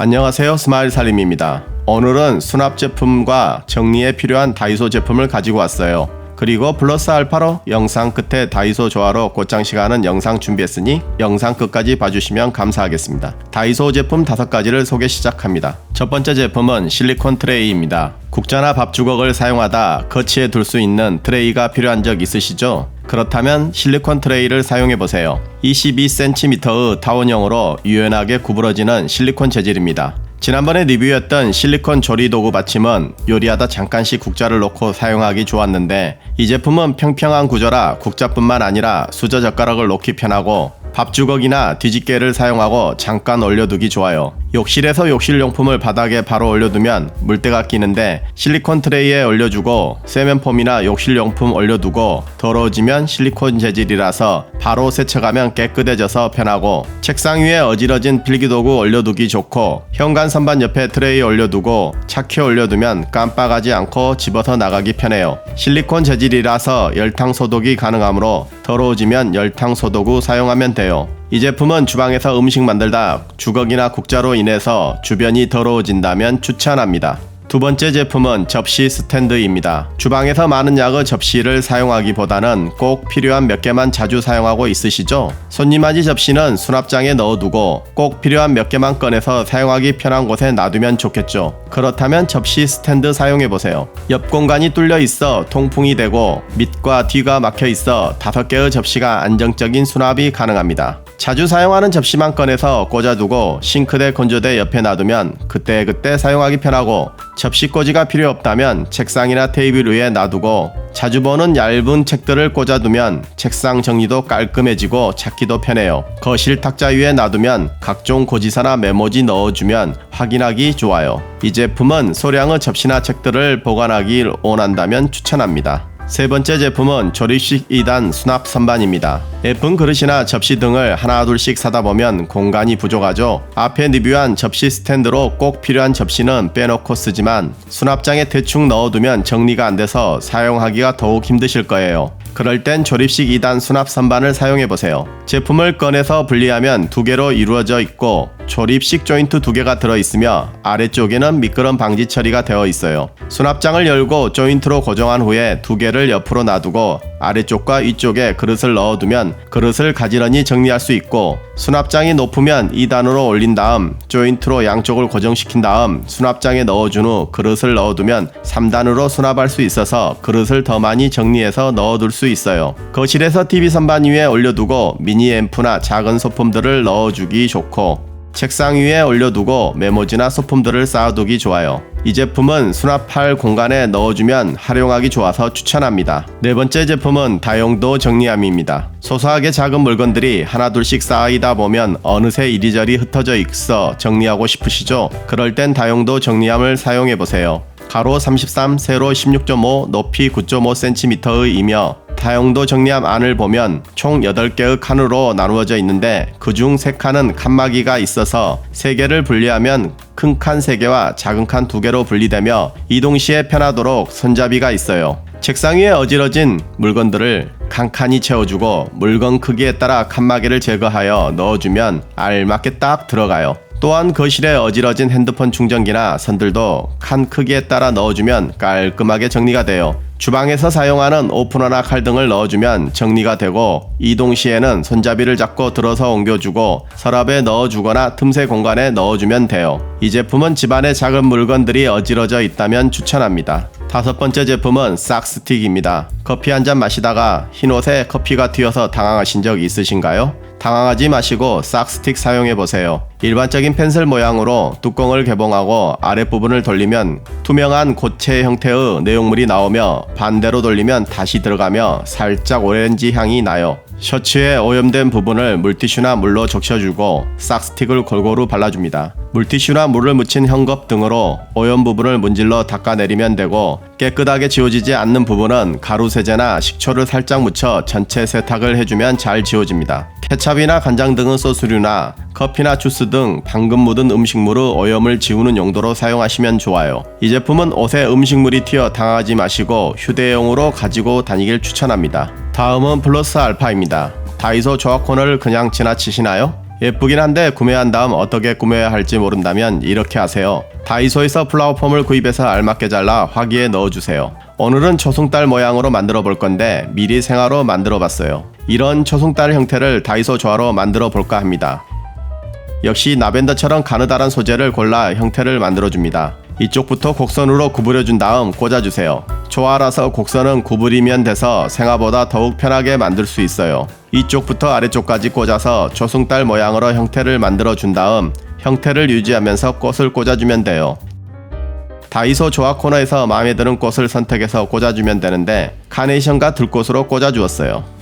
안녕하세요. 스마일 살림입니다. 오늘은 수납 제품과 정리에 필요한 다이소 제품을 가지고 왔어요. 그리고 플러스 알파로 영상 끝에 다이소 조화로 곧장 시간은 영상 준비했으니 영상 끝까지 봐주시면 감사하겠습니다. 다이소 제품 다섯 가지를 소개 시작합니다. 첫 번째 제품은 실리콘 트레이입니다. 국자나 밥 주걱을 사용하다 거치에 둘 수 있는 트레이가 필요한 적 있으시죠? 그렇다면 실리콘 트레이를 사용해 보세요. 22cm의 타원형으로 유연하게 구부러지는 실리콘 재질입니다. 지난번에 리뷰했던 실리콘 조리 도구 받침은 요리하다 잠깐씩 국자를 놓고 사용하기 좋았는데 이 제품은 평평한 구조라 국자뿐만 아니라 수저 젓가락을 놓기 편하고 밥주걱이나 뒤집개를 사용하고 잠깐 올려두기 좋아요. 욕실에서 욕실용품을 바닥에 바로 올려두면 물때가 끼는데 실리콘 트레이에 올려주고 세면폼이나 욕실용품 올려두고 더러워지면 실리콘 재질이라서 바로 세척하면 깨끗해져서 편하고 책상 위에 어지러진 필기도구 올려두기 좋고 현관 선반 옆에 트레이 올려두고 차켜 올려두면 깜빡하지 않고 집어서 나가기 편해요. 실리콘 재질이라서 열탕 소독이 가능하므로 더러워지면 열탕 소독 후 사용하면 돼요. 이 제품은 주방에서 음식 만들다 주걱이나 국자로 인해서 주변이 더러워진다면 추천합니다. 두 번째 제품은 접시 스탠드입니다. 주방에서 많은 양의 접시를 사용하기보다는 꼭 필요한 몇 개만 자주 사용하고 있으시죠? 손님맞이 접시는 수납장에 넣어두고 꼭 필요한 몇 개만 꺼내서 사용하기 편한 곳에 놔두면 좋겠죠. 그렇다면 접시 스탠드 사용해보세요. 옆 공간이 뚫려 있어 통풍이 되고 밑과 뒤가 막혀 있어 다섯 개의 접시가 안정적인 수납이 가능합니다. 자주 사용하는 접시만 꺼내서 꽂아두고 싱크대 건조대 옆에 놔두면 그때그때 사용하기 편하고 접시 꽂이가 필요 없다면 책상이나 테이블 위에 놔두고 자주 보는 얇은 책들을 꽂아두면 책상 정리도 깔끔해지고 찾기도 편해요. 거실 탁자 위에 놔두면 각종 고지서나 메모지 넣어주면 확인하기 좋아요. 이 제품은 소량의 접시나 책들을 보관하길 원한다면 추천합니다. 세 번째 제품은 조립식 2단 수납 선반입니다. 예쁜 그릇이나 접시 등을 하나둘씩 사다 보면 공간이 부족하죠. 앞에 리뷰한 접시 스탠드로 꼭 필요한 접시는 빼놓고 쓰지만 수납장에 대충 넣어두면 정리가 안 돼서 사용하기가 더욱 힘드실 거예요. 그럴 땐 조립식 2단 수납 선반을 사용해 보세요. 제품을 꺼내서 분리하면 두 개로 이루어져 있고 조립식 조인트 두 개가 들어 있으며 아래쪽에는 미끄럼 방지 처리가 되어 있어요. 수납장을 열고 조인트로 고정한 후에 두 개를 옆으로 놔두고 아래쪽과 위쪽에 그릇을 넣어두면 그릇을 가지런히 정리할 수 있고 수납장이 높으면 2단으로 올린 다음 조인트로 양쪽을 고정시킨 다음 수납장에 넣어준 후 그릇을 넣어두면 3단으로 수납할 수 있어서 그릇을 더 많이 정리해서 넣어둘 수 있어요. 거실에서 TV 선반 위에 올려두고 미니 앰프나 작은 소품들을 넣어주기 좋고 책상 위에 올려두고 메모지나 소품들을 쌓아두기 좋아요. 이 제품은 수납할 공간에 넣어주면 활용하기 좋아서 추천합니다. 네 번째 제품은 다용도 정리함입니다. 소소하게 작은 물건들이 하나둘씩 쌓이다 보면 어느새 이리저리 흩어져 있어 정리하고 싶으시죠? 그럴 땐 다용도 정리함을 사용해 보세요. 가로 33, 세로 16.5, 높이 9.5cm의 이며 다용도 정리함 안을 보면 총 8개의 칸으로 나누어져 있는데 그중 3칸은 칸막이가 있어서 3개를 분리하면 큰 칸 3개와 작은 칸 2개로 분리되며 이동 시에 편하도록 손잡이가 있어요. 책상 위에 어지러진 물건들을 칸칸이 채워주고 물건 크기에 따라 칸막이를 제거하여 넣어주면 알맞게 딱 들어가요. 또한 거실에 어지러진 핸드폰 충전기나 선들도 칸 크기에 따라 넣어주면 깔끔하게 정리가 돼요. 주방에서 사용하는 오프너나 칼 등을 넣어주면 정리가 되고 이동 시에는 손잡이를 잡고 들어서 옮겨주고 서랍에 넣어주거나 틈새 공간에 넣어주면 돼요. 이 제품은 집안에 작은 물건들이 어지러져 있다면 추천합니다. 다섯 번째 제품은 싹스틱입니다. 커피 한 잔 마시다가 흰옷에 커피가 튀어서 당황하신 적 있으신가요? 당황하지 마시고 싹스틱 사용해 보세요. 일반적인 펜슬 모양으로 뚜껑을 개봉하고 아랫부분을 돌리면 투명한 고체 형태의 내용물이 나오며 반대로 돌리면 다시 들어가며 살짝 오렌지 향이 나요. 셔츠에 오염된 부분을 물티슈나 물로 적셔주고 싹스틱을 골고루 발라줍니다. 물티슈나 물을 묻힌 헝겊 등으로 오염 부분을 문질러 닦아내리면 되고 깨끗하게 지워지지 않는 부분은 가루 세제나 식초를 살짝 묻혀 전체 세탁을 해주면 잘 지워집니다. 케찹이나 간장 등의 소스류나 커피나 주스 등 방금 묻은 음식물의 오염을 지우는 용도로 사용하시면 좋아요. 이 제품은 옷에 음식물이 튀어 당하지 마시고 휴대용으로 가지고 다니길 추천합니다. 다음은 플러스 알파입니다. 다이소 조합 코너를 그냥 지나치시나요? 예쁘긴 한데 구매한 다음 어떻게 꾸며야 할지 모른다면 이렇게 하세요. 다이소에서 플라워폼을 구입해서 알맞게 잘라 화기에 넣어주세요. 오늘은 초승달 모양으로 만들어 볼 건데 미리 생화로 만들어 봤어요. 이런 초승달 형태를 다이소 조화로 만들어 볼까 합니다. 역시 나벤더처럼 가느다란 소재를 골라 형태를 만들어 줍니다. 이쪽부터 곡선으로 구부려준 다음 꽂아주세요. 조화라서 곡선은 구부리면 돼서 생화보다 더욱 편하게 만들 수 있어요. 이쪽부터 아래쪽까지 꽂아서 조승달 모양으로 형태를 만들어 준 다음 형태를 유지하면서 꽃을 꽂아주면 돼요. 다이소 조화 코너에서 마음에 드는 꽃을 선택해서 꽂아주면 되는데 카네이션과 들꽃으로 꽂아주었어요.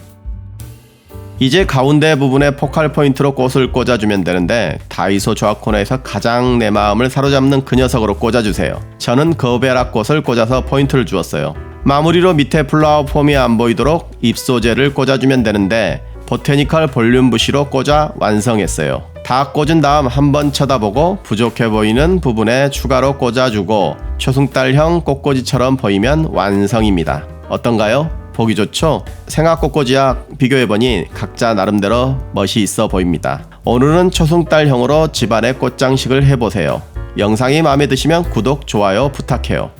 이제 가운데 부분에 포칼 포인트로 꽃을 꽂아주면 되는데 다이소 조합 코너에서 가장 내 마음을 사로잡는 그 녀석으로 꽂아주세요. 저는 거베라 꽃을 꽂아서 포인트를 주었어요. 마무리로 밑에 플라워 폼이 안 보이도록 잎소재를 꽂아주면 되는데 보테니컬 볼륨 부시로 꽂아 완성했어요. 다 꽂은 다음 한번 쳐다보고 부족해 보이는 부분에 추가로 꽂아주고 초승달형 꽃꽂이처럼 보이면 완성입니다. 어떤가요? 보기 좋죠? 생화 꽃꽂이와 비교해보니 각자 나름대로 멋이 있어 보입니다. 오늘은 초승달형으로 집안의 꽃장식을 해보세요. 영상이 마음에 드시면 구독, 좋아요 부탁해요.